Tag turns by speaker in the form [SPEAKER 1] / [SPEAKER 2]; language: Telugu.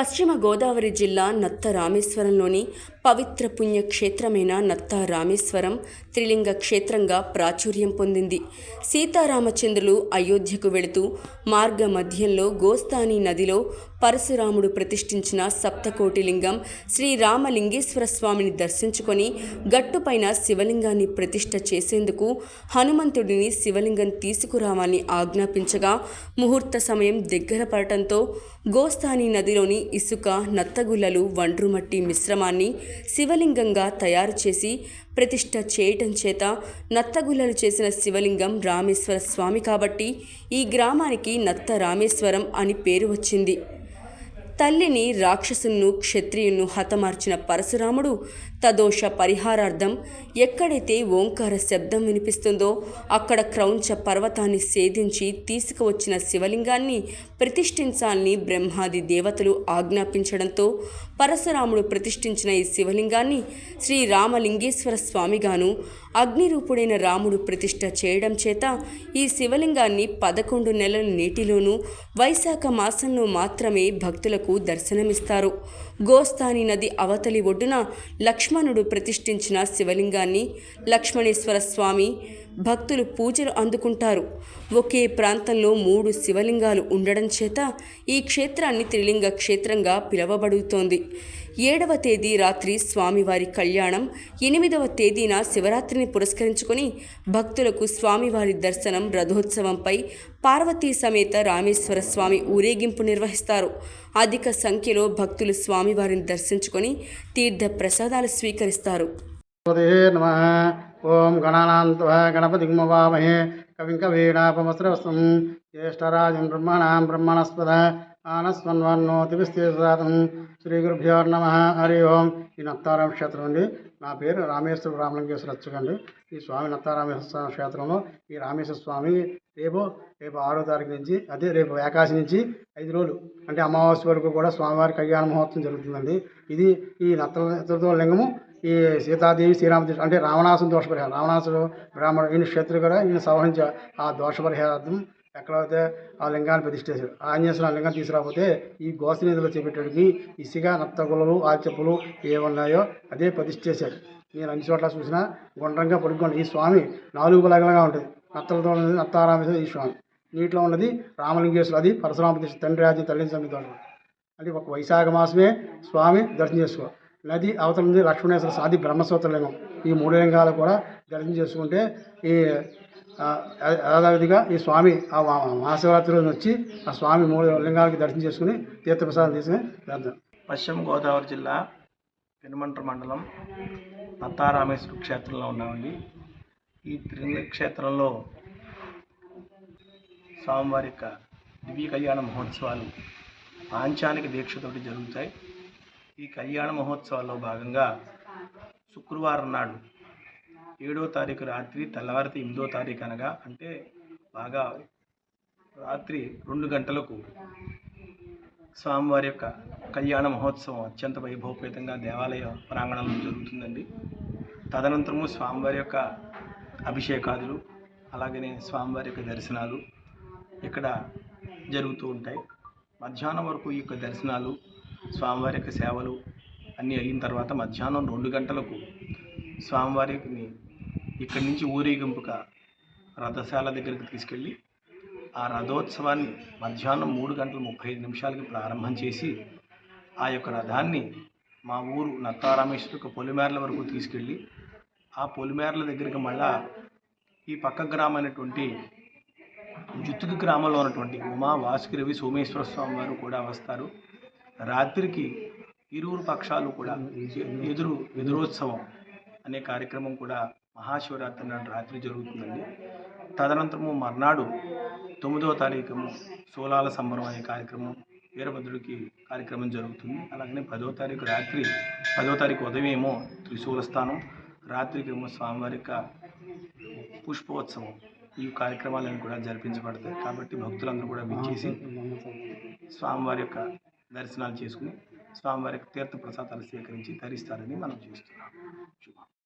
[SPEAKER 1] పశ్చిమ గోదావరి జిల్లా నత్త రామేశ్వరంలోని పవిత్ర పుణ్యక్షేత్రమైన నత్త రామేశ్వరం త్రిలింగ క్షేత్రంగా ప్రాచుర్యం పొందింది. సీతారామచంద్రులు అయోధ్యకు వెళుతూ మార్గ మధ్యంలో గోస్తాని నదిలో పరశురాముడు ప్రతిష్ఠించిన సప్తకోటిలింగం శ్రీరామలింగేశ్వర శ్రీ రామలింగేశ్వర స్వామిని దర్శించుకొని గట్టుపైన శివలింగాన్ని ప్రతిష్ఠ చేసేందుకు హనుమంతుడిని శివలింగం తీసుకురావాలని ఆజ్ఞాపించగా ముహూర్త సమయం దగ్గర పడటంతో గోస్తాని నదిలోని ఇసుక నత్తగుల్లలు వండ్రుమట్టి మిశ్రమాన్ని శివలింగంగా తయారు చేసి ప్రతిష్ట చేయటం చేత నత్తగుల్లలు చేసిన శివలింగం రామేశ్వర స్వామి కాబట్టి ఈ గ్రామానికి నత్త రామేశ్వరం అని పేరు వచ్చింది. తల్లిని రాక్షసును క్షత్రియును హతమార్చిన పరశురాముడు తదోష పరిహారార్థం ఎక్కడైతే ఓంకార శబ్దం వినిపిస్తుందో అక్కడ క్రౌంచ పర్వతాన్ని సేధించి తీసుకువచ్చిన శివలింగాన్ని ప్రతిష్ఠించాలని బ్రహ్మాది దేవతలు ఆజ్ఞాపించడంతో పరశురాముడు ప్రతిష్ఠించిన ఈ శివలింగాన్ని శ్రీ రామలింగేశ్వర స్వామిగాను అగ్నిరూపుడైన రాముడు ప్రతిష్ఠ చేయడం చేత ఈ శివలింగాన్ని పదకొండు నెలల నీటిలోనూ వైశాఖ మాసంలో మాత్రమే భక్తులకు దర్శనమిస్తారు. గోస్తాని నది అవతలి ఒడ్డున లక్ష్మణుడు ప్రతిష్ఠించిన శివలింగాన్ని లక్ష్మణేశ్వర స్వామి భక్తులు పూజలు అందుకుంటారు. ఒకే ప్రాంతంలో మూడు శివలింగాలు ఉండడం చేత ఈ క్షేత్రాన్ని త్రిలింగ క్షేత్రంగా పిలువబడుతోంది. ఏడవ తేదీ రాత్రి స్వామివారి కళ్యాణం ఎనిమిదవ తేదీన శివరాత్రిని పురస్కరించుకొని భక్తులకు స్వామివారి దర్శనం రథోత్సవంపై పార్వతీ సమేత రామేశ్వర స్వామి ఊరేగింపు నిర్వహిస్తారు. అధిక సంఖ్యలో భక్తులు స్వామివారిని దర్శించుకొని తీర్థ ప్రసాదాలు స్వీకరిస్తారు.
[SPEAKER 2] ఓం గణానాంత గణపతి మవామహే కవిం కవీనాపమస్రవస్తం జ్యేష్ఠరాజం బ్రహ్మణాం బ్రహ్మణస్పద. ఆనస్వన్వన్నోతివిస్తేదాతం శ్రీ గురుభ్యో నమ. హరి ఓం. ఈ నత్తారామ క్షేత్రం అండి. నా పేరు రామేశ్వర రామలింగేశ్వర అచ్చుకండి ఈ స్వామి నత్తారామేశ్వర క్షేత్రంలో ఈ రామేశ్వర స్వామి రేపు రేపు ఆరో తారీఖు నుంచి అదే రేపు ఏకాశి నుంచి ఐదు రోజులు అంటే అమావాస్య వరకు కూడా స్వామివారి కళ్యాణ మహోత్సవం జరుగుతుందండి. ఇది ఈ నత్త లింగము ఈ సీతాదేవి శ్రీరామకృష్ణ అంటే రావణాసుని దోష పరిహారం రావణాసుడు బ్రాహ్మణుడు ఈయన క్షత్రుడు కూడా ఈయన సంవహించ ఆ దోష పరిహారార్థం ఎక్కడైతే ఆ లింగాన్ని ప్రతిష్ఠించారు ఆంజనేయ ఆ లింగం తీసుకురాకపోతే ఈ గోసి నిధిలో చేపట్టడానికి ఇసుక నత్తగులలు ఆల్చెప్పులు ఏమున్నాయో అదే ప్రతిష్ఠించారు. నేను అన్ని చోట్ల చూసినా గుండ్రంగా పడుకోండి ఈ స్వామి నాలుగు లగలగా ఉంటుంది. నత్తలతో ఉన్నది నత్తారామేశ్వర ఈ స్వామి. నీటిలో ఉన్నది రామలింగేశ్వరు అది పరశురామ తండ్రి రాజ్యం తల్లి సమితి అంటే ఒక వైశాఖ మాసమే స్వామి దర్శనం చేసుకో నది అవతల ఉంది లక్ష్మణేశ్వర సాది బ్రహ్మసూత్రలింగం. ఈ మూడు లింగాలు కూడా దర్శనం చేసుకుంటే ఈ యథావిధిగా ఈ స్వామి ఆ మహాశివరాత్రి రోజున వచ్చి ఆ స్వామి మూడు లింగాలకి దర్శనం చేసుకుని తీర్థప్రసాదం తీసుకుని వెళ్తాం
[SPEAKER 3] పశ్చిమ గోదావరి జిల్లా పెనుమంట్ర మండలం నత్తారామేశ్వర క్షేత్రంలో ఉన్నామండి. ఈ త్రిలింగ క్షేత్రంలో స్వామివారి యొక్క దివ్య కళ్యాణ మహోత్సవాలు పాంచానిక దీక్షతోటి జరుగుతాయి. ఈ కళ్యాణ మహోత్సవాల్లో భాగంగా శుక్రవారం నాడు ఏడో తారీఖు రాత్రి తెల్లవారితే ఎనిమిదో తారీఖు అనగా అంటే బాగా రాత్రి రెండు గంటలకు స్వామివారి యొక్క కళ్యాణ మహోత్సవం అత్యంత వైభవపేతంగా దేవాలయ ప్రాంగణంలో జరుగుతుందండి. తదనంతరము స్వామివారి యొక్క అభిషేకాదులు అలాగనే స్వామివారి యొక్క దర్శనాలు ఇక్కడ జరుగుతూ ఉంటాయి. మధ్యాహ్నం వరకు ఈ యొక్క దర్శనాలు స్వామివారి యొక్క సేవలు అన్నీ అయిన తర్వాత మధ్యాహ్నం రెండు గంటలకు స్వామివారిని ఇక్కడి నుంచి ఊరేగింపుగా రథశాల దగ్గరికి తీసుకెళ్ళి ఆ రథోత్సవాన్ని మధ్యాహ్నం మూడు గంటల ముప్పై ఐదు నిమిషాలకి ప్రారంభం చేసి ఆ యొక్క రథాన్ని మా ఊరు నత్తారామేశ్వర యొక్క పొలిమేరల వరకు తీసుకెళ్ళి ఆ పొలిమేరల దగ్గరికి మళ్ళా ఈ పక్క గ్రామైనటువంటి జుత్తుకి గ్రామంలో ఉన్నటువంటి ఉమా వాసుకిరవి సోమేశ్వర స్వామి వారు కూడా వస్తారు. రాత్రికి ఇరువురు పక్షాలు కూడా ఎదురు ఎదురోత్సవం అనే కార్యక్రమం కూడా మహాశివరాత్రి నాడు రాత్రి జరుగుతుందండి. తదనంతరము మర్నాడు తొమ్మిదవ తారీఖు సోలాల సంబరం అనే కార్యక్రమం వీరభద్రుడికి కార్యక్రమం జరుగుతుంది. అలాగనే పదో తారీఖు రాత్రి పదో తారీఖు ఉదయం ఏమో త్రిశూల స్థానం రాత్రికి ఏమో స్వామివారి యొక్క పుష్పోత్సవం ఈ కార్యక్రమాలను కూడా జరిపించబడతాయి. కాబట్టి భక్తులందరూ కూడా విచ్చేసి స్వామివారి యొక్క దర్శనాలు చేసుకుని స్వామివారికి తీర్థ ప్రసాదాలు స్వీకరించి ధరిస్తారని మనం చూస్తున్నాం. శుభం.